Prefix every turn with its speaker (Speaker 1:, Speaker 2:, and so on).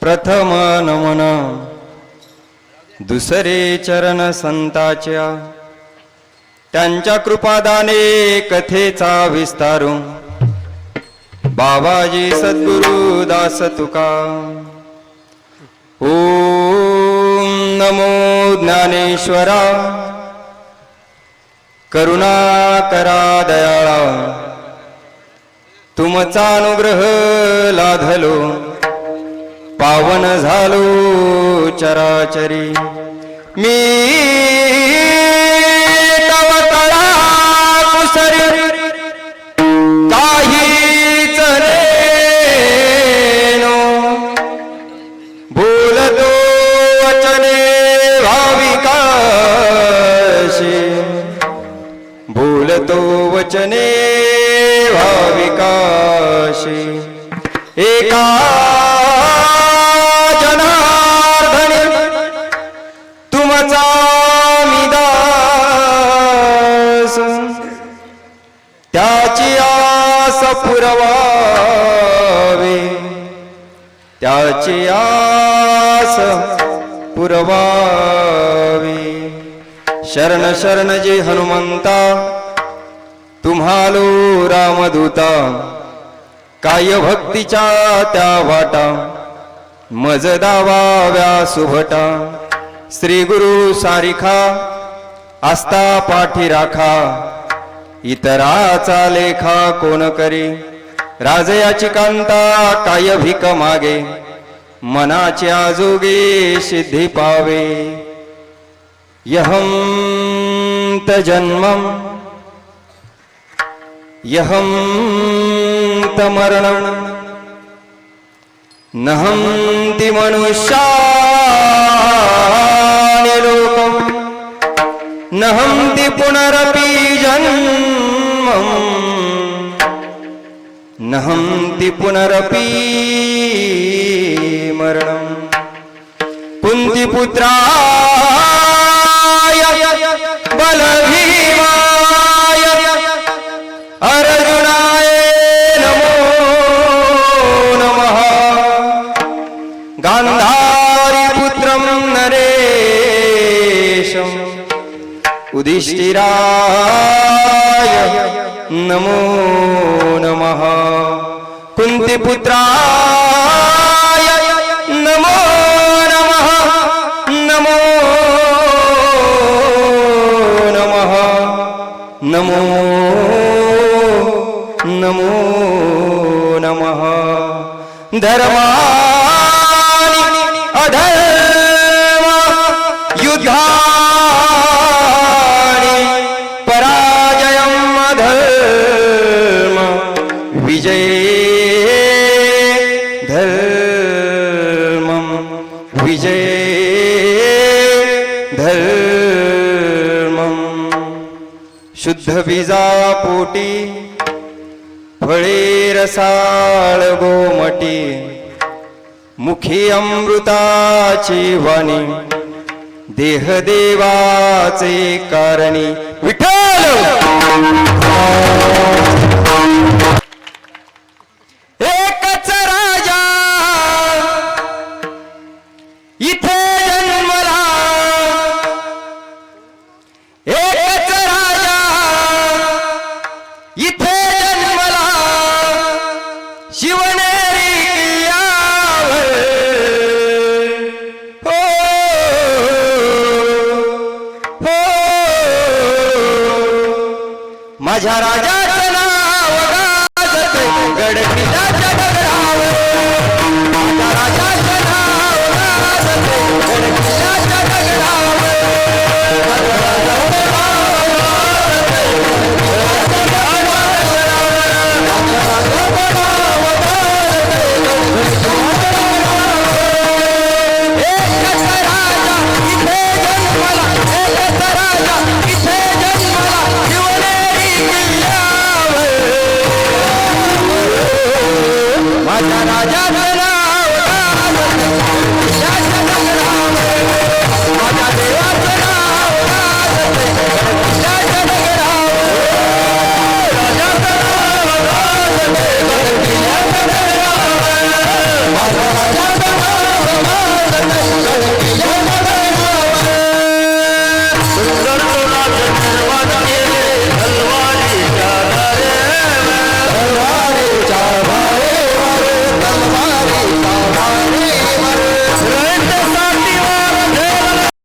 Speaker 1: प्रथम नमन। दुसरे चरण संताच्या। त्यांच्या कृपादाने कथेचा विस्तारू। बाबाजी सद्गुरु दास तुका। ओम नमो ज्ञानेश्वरा। करुणा करा दयाळा। तुमचा अनुग्रह लाधलो। पावन झालो चराचरी. मी तव तळा कुसरी काहीच रेनो बोलतो वचने भाविकाशी. बोलतो वचने भाविकाशी. एका पुरवावे. त्याची आस पुरवावी. शरण शरण जे हनुमंता तुम्हालो रामदूता काय भक्तीच्या त्या वाटा मज दावाव्या सुभटा. श्री गुरु सारिखा आस्था पाठी राखा. इतराचा लेखा कोण करी? राजयाची कांता काय भिक मागे? मनाच्या जोगे सिद्धी पावे. यहं त जन्मं यहं त मरणं लोक. नहम लोकम् पुनरपी जन्म. നഹന്തി പുനരപി മരണം കുന്തി പുത്രായ ബലഭീമായ नमो नमः। कुन्तिपुत्राय नमो नमः। नमो नमः। नमो नमो नमः। धर्माणि अधर्म विजय धर्मम्। विजये धर्मम्। शुद्ध बीजा पोटी फळे रसाळ गोमटी मुखी अमृताची वाणी देहदेवाचे कारणी. विठ्ठल! राजाचं नाव गाजते गड किल्ल्याच्या Raja Raja